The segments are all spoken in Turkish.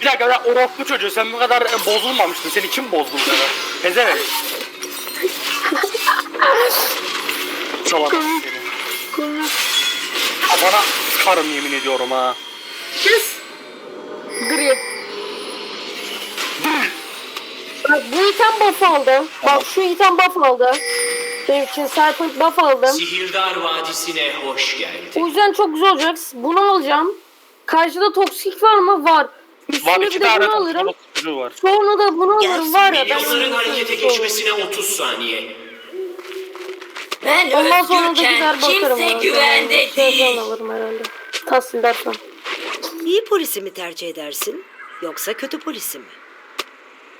Bir dakika ya orospu çocuğu sen bu kadar e, bozulmamıştın. Seni kim bozdu bu kadar? Pezevenk. Salak seni. Kafana sıkarım yemin ediyorum ha. Kes. Gri. Bak bu item buff aldı. Bak şu item buff aldı. Benim için Serpent buff aldım. Sihirdar Vadisi'ne hoş geldin. O yüzden çok güzel olacak. Bunu alacağım. Karşıda toksik var mı? Var. Üstüne Var bir iki de tane bunu alırım. çocuğu var. Sonra da bunu alırım. Var ya ben Milyonların harekete geçmesine 30 saniye. Ben Ondan sonra da özgürken gider bakarım. kimse ona. güvende Şey değil. alırım herhalde. Tahsildar falan. İyi polisi mi tercih edersin yoksa kötü polisi mi?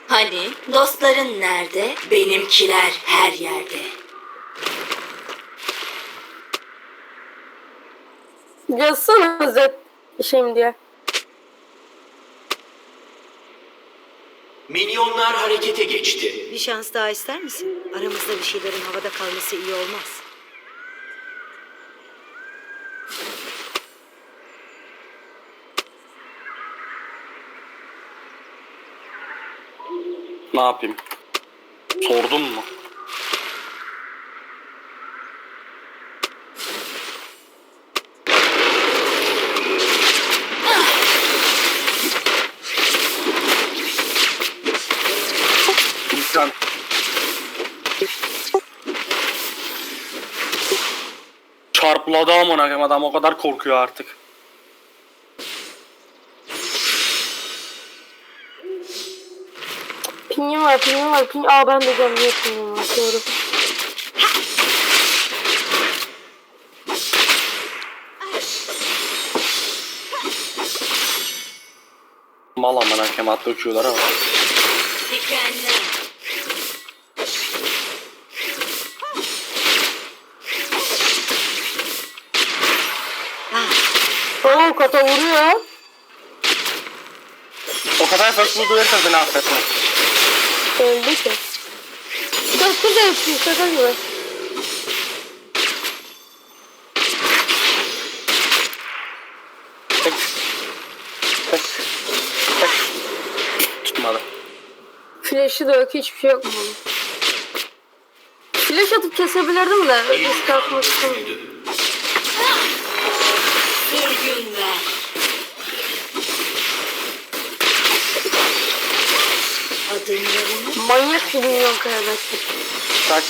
Hani dostların nerede? Benimkiler her yerde. Yazsana Zed şeyim diye. Minyonlar harekete geçti. Bir şans daha ister misin? Aramızda bir şeylerin havada kalması iyi olmaz. Ne yapayım? Sordun mu? Çarpıladı amına adam o kadar korkuyor artık. Pingin var, pingin var, ping. Aa ben de yok pingin var. Doğru. Mal amına koyayım at döküyorlar ama. Dikenler. Oo kata vuruyor. O kadar farklı duyarsan seni affetmem. Öldü ki. Çok güzel bir şaka gibi. Tek. Tek. Tek. Tutmadı. Flash'ı da yok, hiçbir şey yok mu? Flash atıp kesebilirdim de. Risk atmak istemedim. Öldü. Sürgün ver. Adımlarını Manyak bir milyon kaybettik. Tak.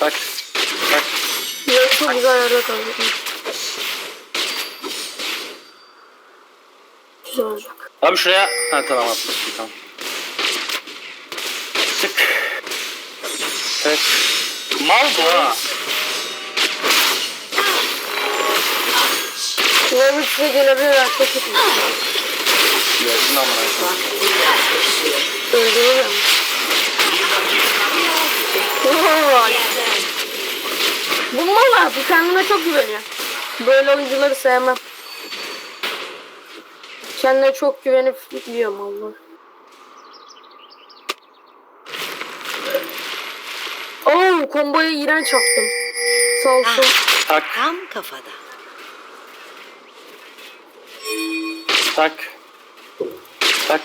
Tak. Tak. Ya çok güzel yerde kaldık. Güzel olacak. Abi şuraya... Ha tamam atmıştım tamam. Sık. Evet. Mal bu ha. Level size gelebilirler. Çok kötü. Gördün amına. Öldürürüm. Vay. Bu mal abi kendine çok güveniyor. Böyle oyuncuları sevmem. Kendine çok güvenip gidiyor mallar. Oo komboya iğrenç yaptım. Sağ olsun. Tak. Tam kafada. Tak. Tak.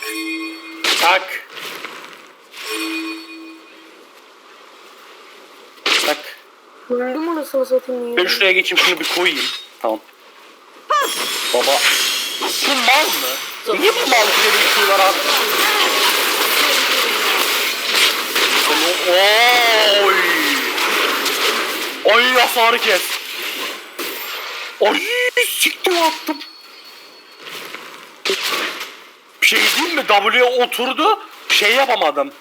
Tak. Öldüm anasını satayım Ben ya. şuraya geçeyim şunu bir koyayım. Tamam. Baba. Bu mal mı? Niye bu mal gibi bir şey var abi? Oy. Oy hasarı kes. Oy siktim attım. Bir şey diyeyim mi? W oturdu. Şey yapamadım.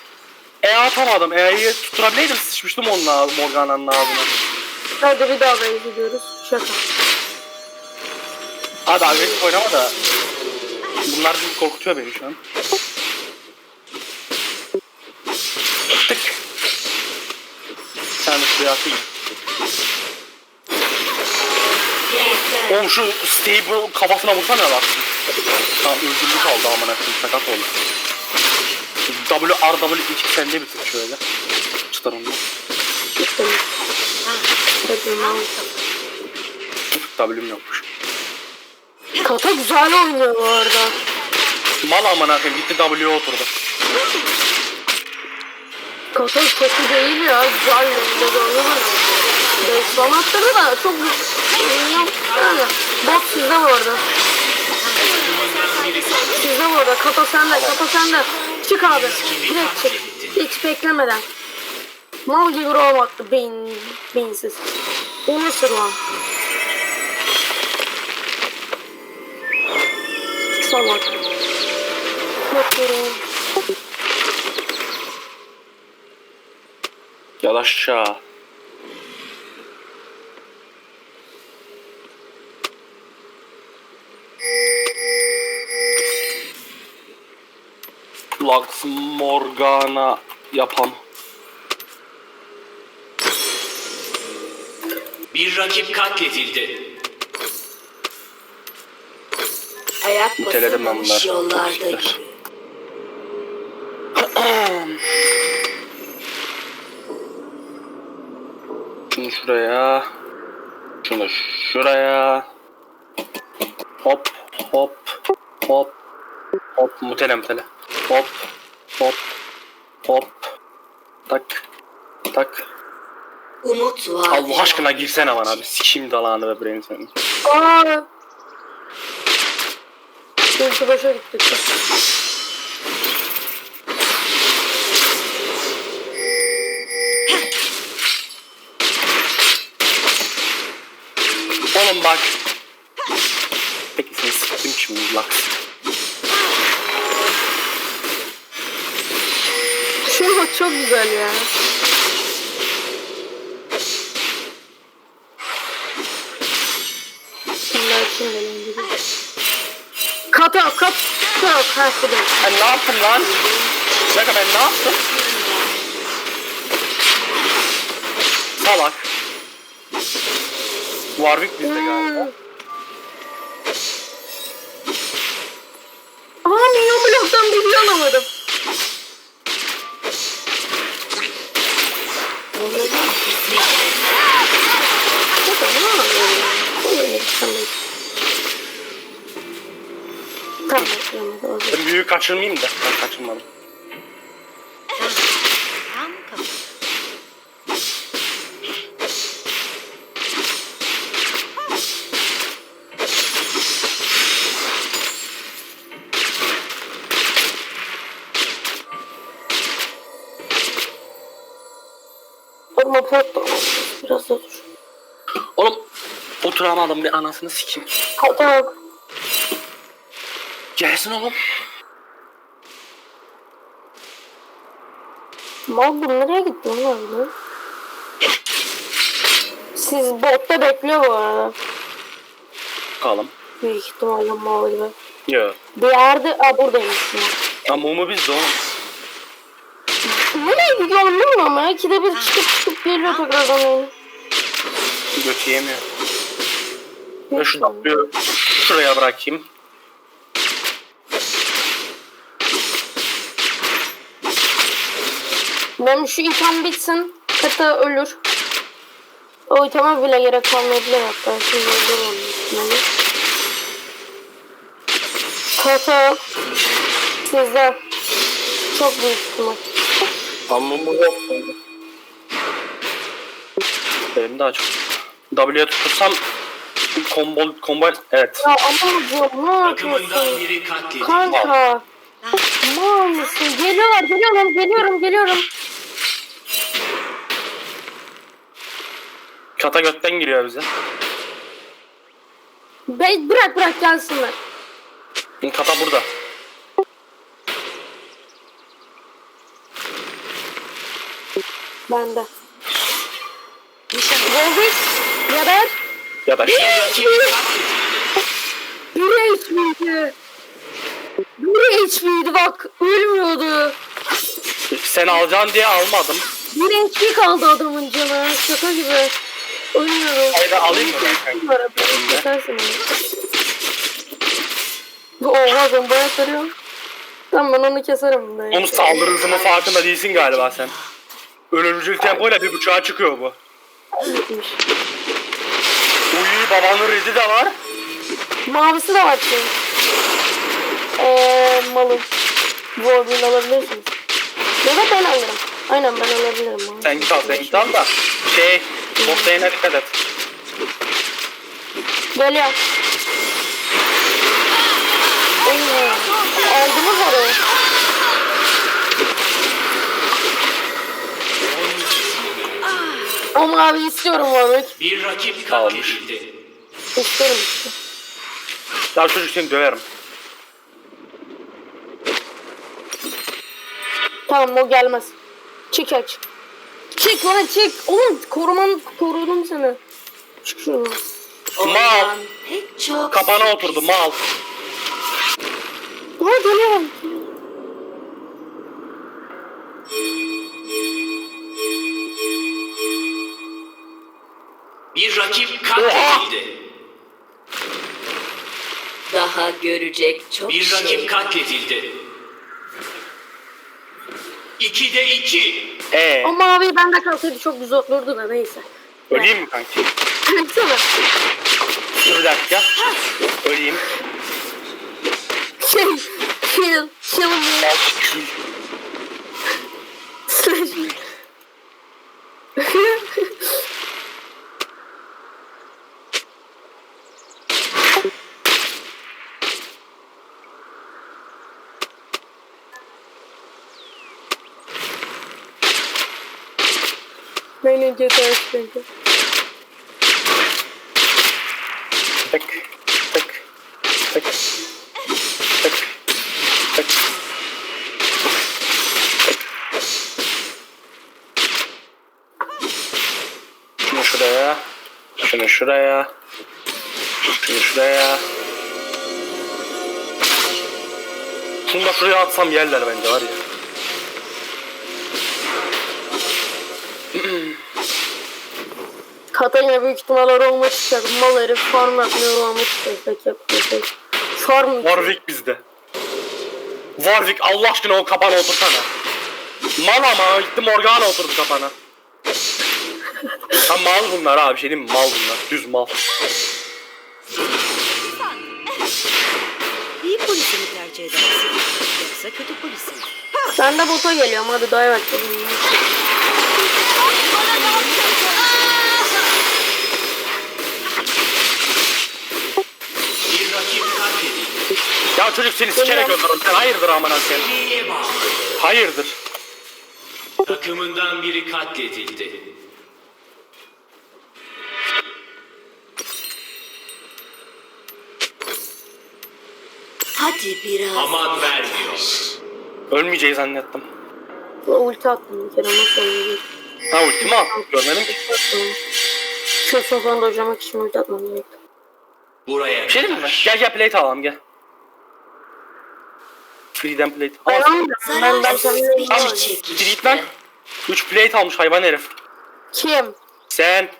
E atamadım. E'yi tutturabileydim sıçmıştım onun ağzı, Morgana'nın ağzına. Hadi bir daha base gidiyoruz. Şaka. Hadi agresif oynama da. Bunlar bizi korkutuyor beni şu an. Tık. Sen de şuraya atayım. Oğlum şu stable kafasına vursana bak. Tamam özgürlük aldı amına koyayım sakat oldu. W R W iki sende bitir şöyle. Hadi mal. W'm yokmuş. Kata güzel oynuyor bu arada. Mal amına koyayım gitti W'ye oturdu. Kata kötü değil ya. Güzel ben. Beş sanatları da çok. Yani, bot sizde bu arada. Sizde bu arada. Kata sende. Kata sende. Çık abi. Direkt çık. Hiç beklemeden. Mal gibi rol attı. Beyin, beyinsiz. O nasıl lan? Salak. Bakıyorum. Gel aşağı. Lux Morgana yapan. Bir rakip katledildi. Ayak ben bunları. yollarda gibi. Şunu şuraya. Şunu şuraya. Hop hop hop hop mutele mutele. Hop hop hop. Tak tak. Umut var. Allah aşkına girsene bana bir sikeyim dalağını ve brain senin. Aa. Ulti başa gittik. Oğlum bak. Peki seni siktim şimdi Lux. Şu bak çok güzel ya. Bunlar için benim gibi. Kat yok, kat yok. Ha, bu da. Ben ne yaptım lan? Bir dakika ben ne yaptım? Salak. Warwick bizde galiba. Hmm. Aa, milyon bloktan bir alamadım. Tamam, tamam, Ben büyüğü kaçırmayayım da. Ben kaçırmadım. Ama pot da biraz da dur. Oğlum oturamadım bir anasını sikeyim. Yok. Gelsin oğlum. Mal bu nereye gitti lan abi? Siz botta bekliyor bu arada. Bakalım. Büyük ihtimalle mal gibi. Yo. Bir yerde... Aa buradaymış ya. Mumu bizde oğlum. Nereye gidiyor bilmiyorum ama ya. İkide bir çıkıp çıkıp geliyor tekrardan oyuna. Götü yemiyor. Ben şu şuraya bırakayım. Benim şu item bitsin. Kata ölür. O iteme bile gerek kalmayabilir hatta. Şimdi öldür onu ihtimali. Kata sizde. Çok büyük ihtimal. Ama mumu yok. Benim daha çok. W'ye tutursam combo, combo, evet. Ya ama diyorum ne yapıyorsun? Kanka. Mal mısın? Geliyorlar, geliyorum, geliyorum, geliyorum. Kata götten giriyor bize. Be bırak bırak gelsinler. Kata burada. Bende. Yarar, Ya da Bir rakip katledildi. biri HP'ydi. Biri HP'ydi bak, ölmüyordu. sen alacaksın diye almadım. Bir HP kaldı adamın canı, şaka gibi. Ölmüyordu. Hayır alayım mı ben? Bu arada, kesersin. Bu oha ben bayağı sarıyorum. Tamam ben onu keserim. Ben. Onun saldırı hızının farkında değilsin galiba sen. Ölümcül tempoyla bir buçuğa çıkıyor bu. Gitmiş. Uy babanın redi de var. Mavisi de var çünkü. Eee malı alın. Wolverine alabilirsiniz. Ya da ben alırım. Aynen ben alabilirim. abi. Sen git al sen git al da. Şey bot lane'e dikkat et. Geliyor. Oo, Aldınız orayı. Ama abi istiyorum abi. Bir rakip katledildi. İstiyorum. Ya çocuk seni döverim. Tamam o gelmez. Çık ya çık. Lan çık. Oğlum koruman korudum seni. Çık şuradan. Mal. Pek çok Kapana oturdu mal. Aa geliyorum. Bir rakip katledildi. daha görecek çok Bir şey. rakip katledildi. İkide iki. Ee, Ama abi ben de kalsaydı çok güzel olurdu da neyse. öleyim mi kanki? Baksana. Dur bir dakika. Öleyim. Şey, kill, kill me. Slash me. Beni GTA istedim. Tık tık tık tık tık. Şunu şuraya. Şunu şuraya. Şunu şuraya. Şunu da şuraya atsam yerler bence var ya. Katarina büyük ihtimalle olmak istiyor. Mal herif farm yapmıyor istiyor. Peki yapıyor. Farm Warwick bizde. Warwick Allah aşkına o kapana otursana. Mal ama gitti Morgana oturdu kapana. Ha mal bunlar abi şey diyeyim mi? Mal bunlar. Düz mal. İyi polisi mi tercih edersin? Yoksa kötü polisi mi? Ben de bota geliyorum hadi daha evet. Ya çocuk seni sikerek öldürürüm. Sen hayırdır aman sen. Hayırdır. Takımından biri katledildi. Hadi biraz. Aman vermiyor. Ölmeyeceği zannettim. Ulti attım bir kere nasıl oldu? Ha ultimi at. Görmedim ki. Şu sofranda hocamak için ulti atmam gerekti. Buraya Bir şey mi? Gel gel plate alalım gel. Freedom plate. Ben Al. almayacağım. Ben ben bir Al. Git git lan. 3 plate almış hayvan herif. Kim? Sen.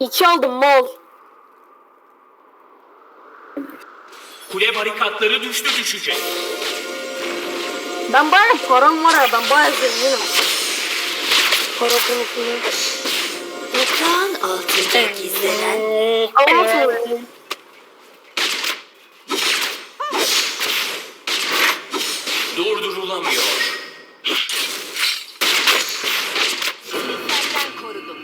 İki aldım mal. Kule barikatları düştü düşecek. Ben bayağı param var ya ben bayağı zenginim. Para konusunda. Toprağın altında gizlenen Ama nasıl? Durdurulamıyor.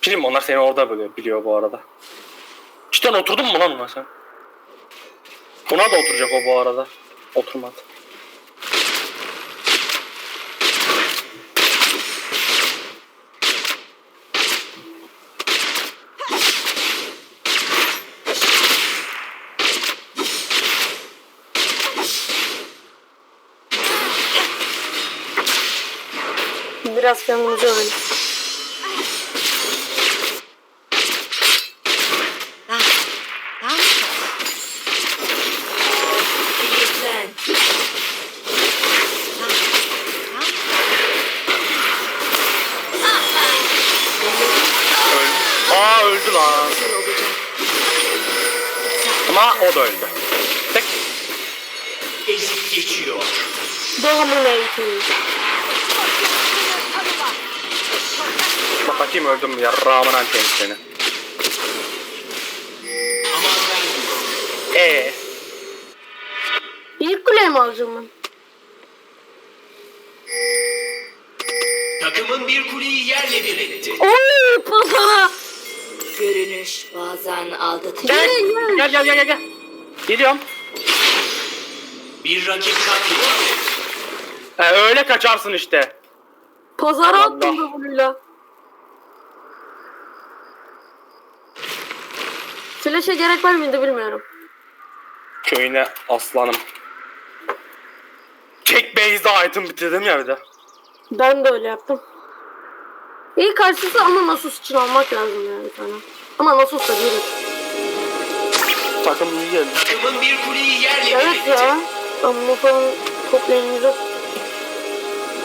Film onlar seni orada böyle biliyor bu arada. Cidden oturdun mu lan ona sen? Buna da oturacak o bu arada. Oturmadı. Biraz canımızı öldürdük. Bakayım öldüm ya. Rahman anteni seni. Ee, İlk kuleye mi alacağım ben? Takımın bir kuleyi yerle bir etti. Oy pazara. Görünüş bazen aldatıcı. gel, gel, gel, gel, gel, gel. Geliyorum. Bir rakip katledildi. Ee, öyle kaçarsın işte. Pazara Allah. attım da bununla. Flash'e gerek var mıydı bilmiyorum. Köyüne aslanım. Tek base'de item bitirdim ya bir de. Ben de öyle yaptım. İyi karşısı ama Nasus için almak lazım yani bir tane. Ama Nasus da değil. Takım iyi geldi. Takımın bir kuleyi yerle Evet ya. Amma falan toplayın güzel.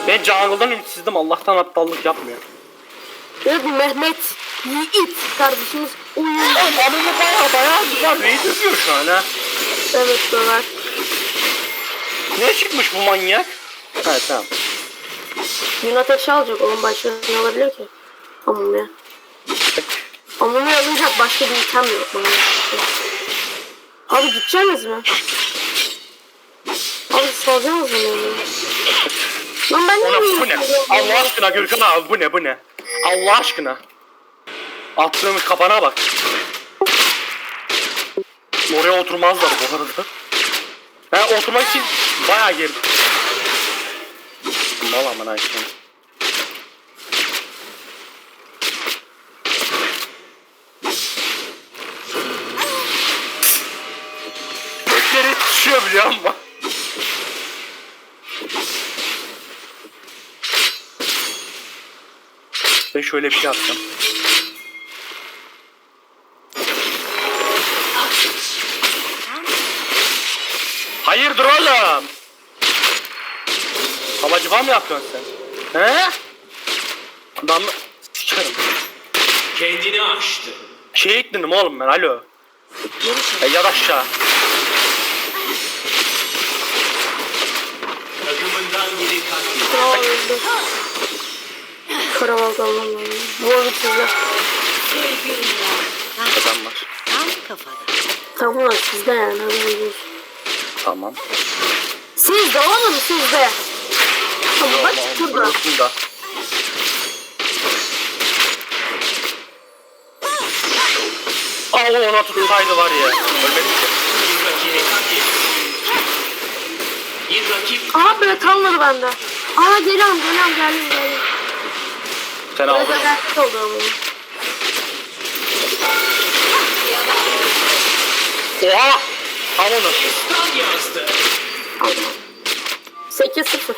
Ben jungle'dan ümitsizdim. Allah'tan aptallık yapmıyor. Evet bu Mehmet Yiğit kardeşimiz uyuyor. Ama bu baya baya güzel. Raid yapıyor şu an ha. Evet döver. Ne çıkmış bu manyak? Evet tamam. Gün ateşi alacak onun başka ne olabilir ki? Amumya. Amumya alınacak başka bir item yok bana. Abi gideceğiz mi? Abi salacağız mı yani? Lan ben ne bu ne? Allah aşkına Gürkan abi bu ne bu ne? Allah aşkına. Attığımız kapana bak. Oraya oturmazlar bu arada. Ben oturmak için bayağı girdim. Mal aman aşkına. Gökleri düşüyor biliyor musun? Ben şöyle bir şey yapacağım. Hayırdır oğlum? Havacıva mı yapıyorsun sen? He? Adam sikerim. Kendini aştı. Şey ekledim oğlum ben alo. E, yat aşağı. Takımından biri katledildi. Aa öldü. Bu arada. Tam kafada. Tamam sizde yani. Tamam. Sizde oğlum sizde. Bak şurada. Burasını da. Allah ona tutsaydı var ya. Ölmedim ki. Aha böyle kalmadı bende. Aa geliyorum geliyorum geldim geldim. Sen Biraz aldın. alakası oldu ama. Oha! Al onu. kan yazdı. Aldım. 8-0.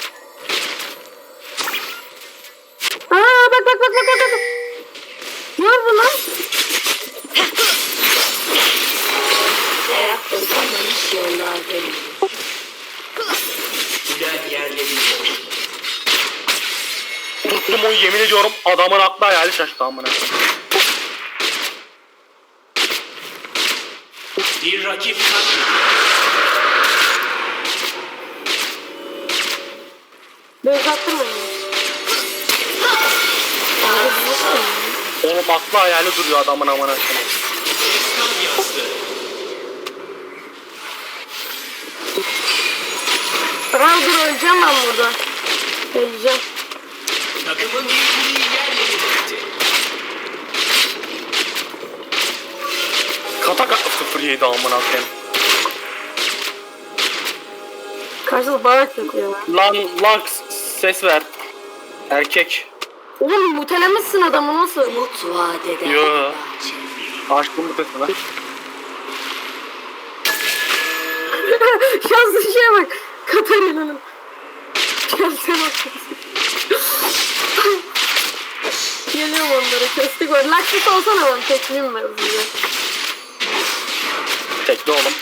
Aa bak bak bak bak bak bak. Gör bunu. Merakla sanılmış yollardayım. Kulen yerle bir oldu. Tuttum onu yemin ediyorum adamın aklı hayali şaştı amına. Bir rakip katledildi. Bez attırmayın. Oğlum aklı hayali duruyor adamın amına. Yazdı. Aa dur öleceğim ben burada. Öleceğim. Takımın kuleyi yerle etti. Kata kata 07 amına koyayım. Karşıda barak yapıyor. Lan lan ses ver. Erkek. Oğlum mutelemişsin adamı nasıl? Umut vaat eden Yo. bahçe. Aşkım bu sesine. Şanslı şeye bak. Katarina'nın. Sen otur. Geliyorum onları kestik var. Laksit olsana ben ben size. Tekli oğlum.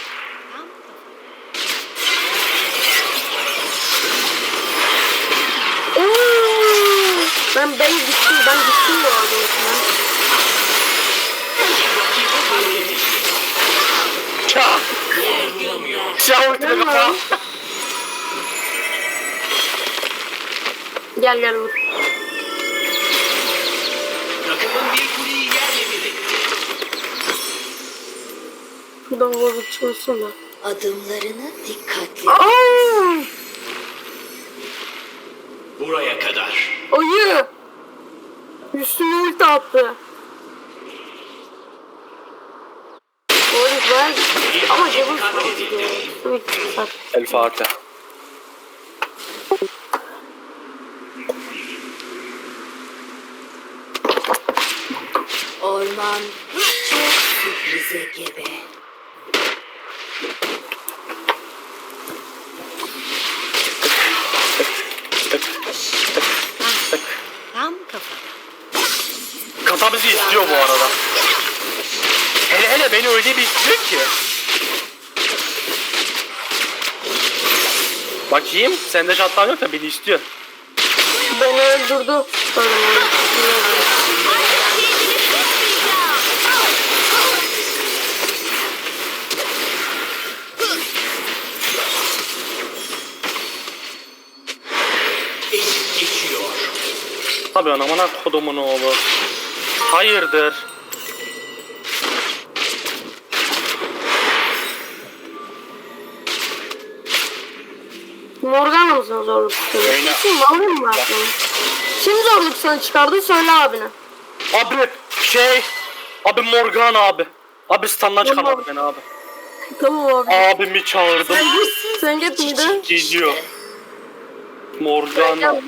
Ben ben gittim ben gittim bu arada kafa. lan. Gel gel vur. Takımın bir kuleyi yerle bir etti. Şuradan vurdu çalışsın da. Adımlarını dikkatli. Buraya kadar. Ayı! Üstüne ulti attı. Oğlum ben... Ama cebim. El Fatiha. Orman çok sürprize gebe. Kata bizi istiyor bu arada. Hele hele beni öyle bir istiyor ki. Bakayım sende şattan yok da beni istiyor. Beni öldürdü. Tabii lan amına kodumun oğlu. Hayırdır? Morgana mısın zorluk çıkardı? Oyna. Kesin malın mı aklına? Kim zorluk sana çıkardı söyle abine. Abi şey. Abi Morgan abi. Abi standdan çıkarmadı beni abi. Tamam abi. Abimi çağırdım. Sen git miydi? Geliyor. Morgan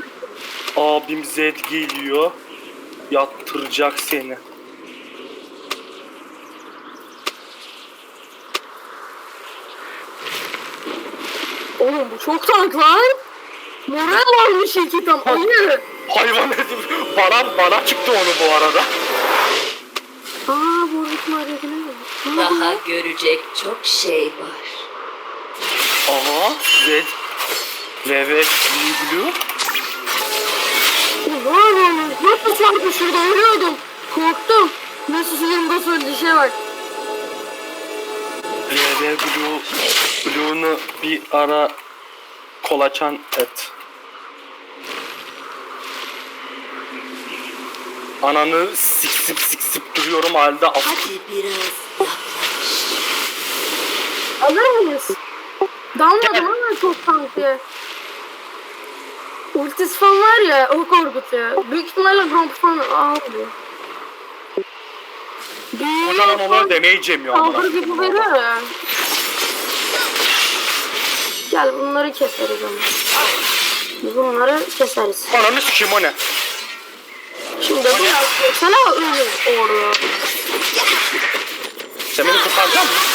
abim Zed geliyor. Yattıracak seni. Oğlum bu çok tank lan. Moral varmış iki tam. Ayı. Hayvan dedim. Bana, bana çıktı onu bu arada. Aa bu ritmi arayabilir? Daha görecek çok şey var. Aha Zed. VV Blue. Vay be. Nasıl çarpı şurada ölüyordum. Korktum. Nasıl suyumda söylediği şey var. VV Blue. Blue'nu bir ara kolaçan et. Ananı siksip siksip duruyorum halde af- Hadi biraz yaklaş. Alır mıyız? Dalmadım ama çok tank diye. Ultisi falan var ya o korkutuyor. Büyük ihtimalle Gromp falan almıyor. Kocaman oluyor demeyeceğim ya. Saldırı gibi veriyor ya. Gel bunları keseriz ama. Bunları keseriz. Ananı sikeyim o ne? Şimdi bu sana ölür orada. Sen beni kurtaracak mısın?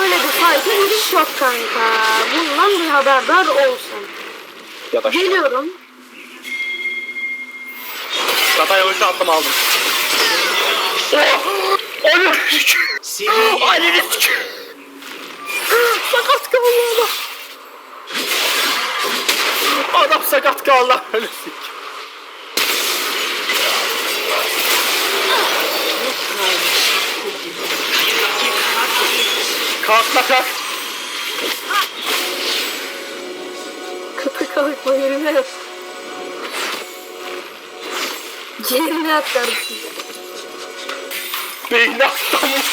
Öyle bir hiç yok kanka. Bundan bir haberdar olsun. Ya da Geliyorum. Kataya ulti attım aldım. Seni Ananı sikeyim. Sakat kaldı adam. Adam sakat kaldı. Sikeyim. Kalk kalk. Kapı kalkma yerine yat. Ciğerine yat kardeşim. Beyni atlamış.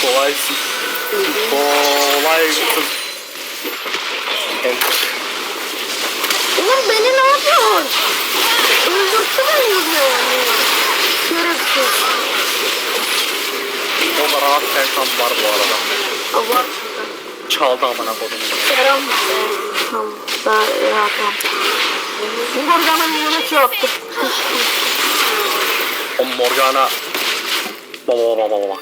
Kolaysın. Kolaysın. Oğlum beni ne yapıyorsun? Öldürttü beni yani. Şerefsiz. Onda rahat pensam var bu arada. Allah Çaldı amına kodum. Selam. Tamam. Daha. Bu Morgana'nın yanına şey yaptı. O Morgana. Baba baba baba baba.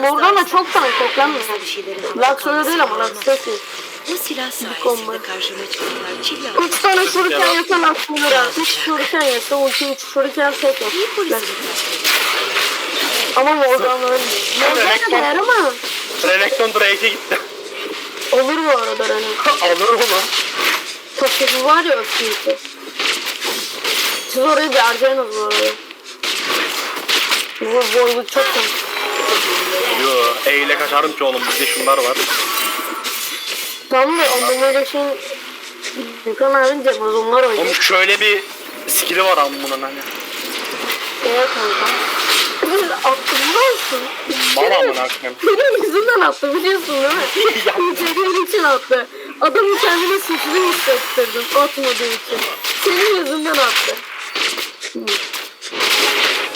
Morgana çok tank koklanmıyor. Bir öyle değil ama Lux sessiz. Bu silah sayesinde karşıma çıkanlar çilla. Üç tane şuriken Lux vurur. Üç şuriken ulti üç şuriken tek yok. İyi edersin? Ama Morgana'nın Morgana değer ama Renekton Drake'e gitti. olur bu arada Renan. Alır onu. Paketi var ya öpüyordu. Siz orayı bir harcayınız bu arada. Bu boyluk çok tank. Yo, E ile kaçarım ki oğlum bizde şunlar var. Tamam da onun öyle şeyin Gökhan abin onlar Onun oynuyor. şöyle bir skill'i var ammunun hani. Evet kanka. Attım mısın? Mal amına koyayım. Benim yüzümden attı biliyorsun değil mi? İçeriğin için attı. Adamı kendine suçlu hissettirdim atmadığı için. Senin yüzünden attı.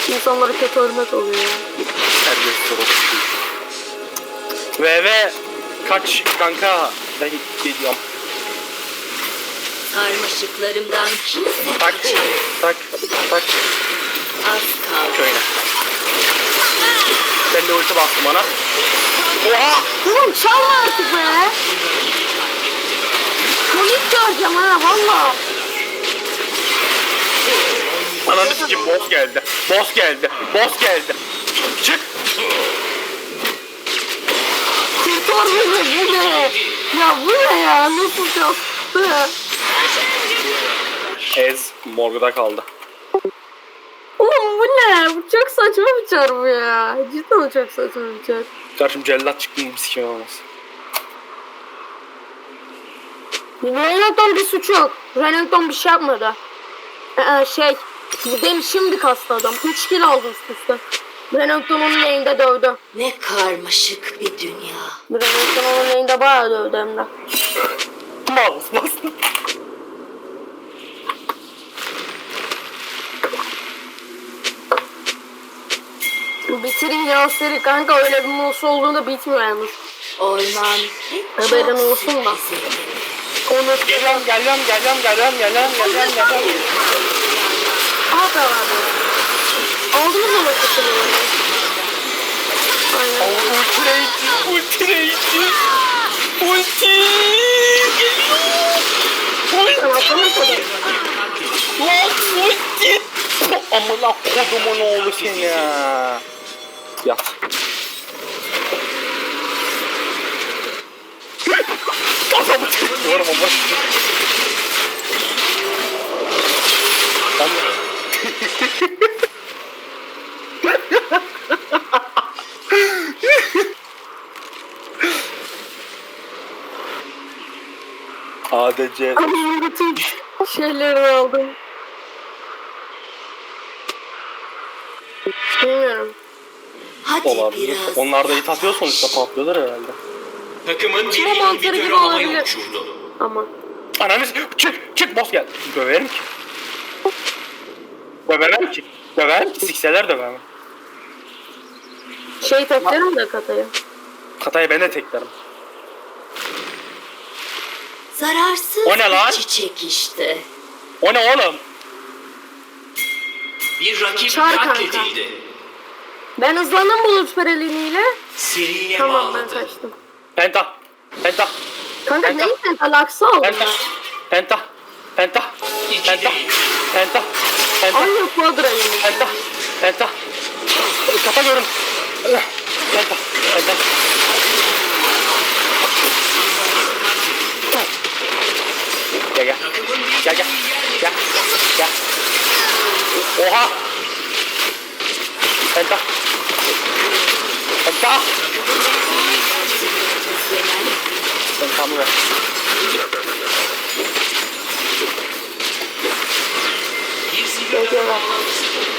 İnsanlara kötü örnek oluyor ya. Terbiyesiz orospu. VV kaç kanka? Ben gidiyorum. Sarmaşıklarımdan kimse Tak tak tak Az kaldı. köyüne. Ben de ulti bastım ona. Oha! Oğlum çalma artık be. Komik göreceğim ha valla. Ananı sikim boss geldi. Boss geldi. Boss geldi. Çık. Kurtar beni bu ne? Ya bu ne ya? Nasıl yaptı? Ez morgda kaldı. Oğlum bu ne? Bu çok saçma bir çar bu ya. Cidden çok saçma bir çar. Karşım cellat çıktı gibi sikim olmaz. Renekton bir suçu yok. Renekton bir şey yapmadı. Ee, şey, bu dem şimdi kastı adam. 3 kill aldı üst üste. Renekton onun elinde dövdü. Ne karmaşık bir dünya. Renekton onun elinde bayağı dövdü hem de. Mouse bastım. Bitirince o seri kanka öyle bir mus olduğunda bitmiyor yalnız. Orman pek Haberin olsun da. Onu Geliyorum geliyorum geliyorum geliyorum geliyorum geliyorum geliyorum. Aha da vardı. Aldınız mı bakışını? Aynen. Ulti reisi, ulti reisi. Ulti geliyor. Ulti. Lan ulti. Amına kodumun oğlu seni ya. Yat. Adamı çekiyorum ama. ADC Adamın bütün şeylerini aldım. Bilmiyorum. Hadi olabilir. biraz. Onlar da atıyor sonuçta patlıyorlar herhalde. Takımın bir Çiğ mantarı gibi inhibitörü havaya olabilir. uçurdu. Ama. Ananı s- çık çık boss gel. Döverim ki. Döverim ki. Döverim ki sikseler döverim. Şey teklerim de katayı. Katayı ben de teklerim. Zararsız O ne lan? bir çiçek işte. O ne oğlum? Bir rakip Çağır kanka. katledildi. Ben hızlandım bulut pereliniyle. Seriye Tamam ben bağladı. kaçtım. Penta. Penta. Kanka Penta. neyin sen? Laksa aldım Penta. Penta. Penta. İki Penta. değil. Penta. Penta. Aynı quadra yine. Penta. Penta. Kata görün. Penta. Penta. Gel gel. Takımın Gel gel. Gel. Gel. Oha. Penta. Penta. Pentamı ver. bir sigara bağlantısı kurdu.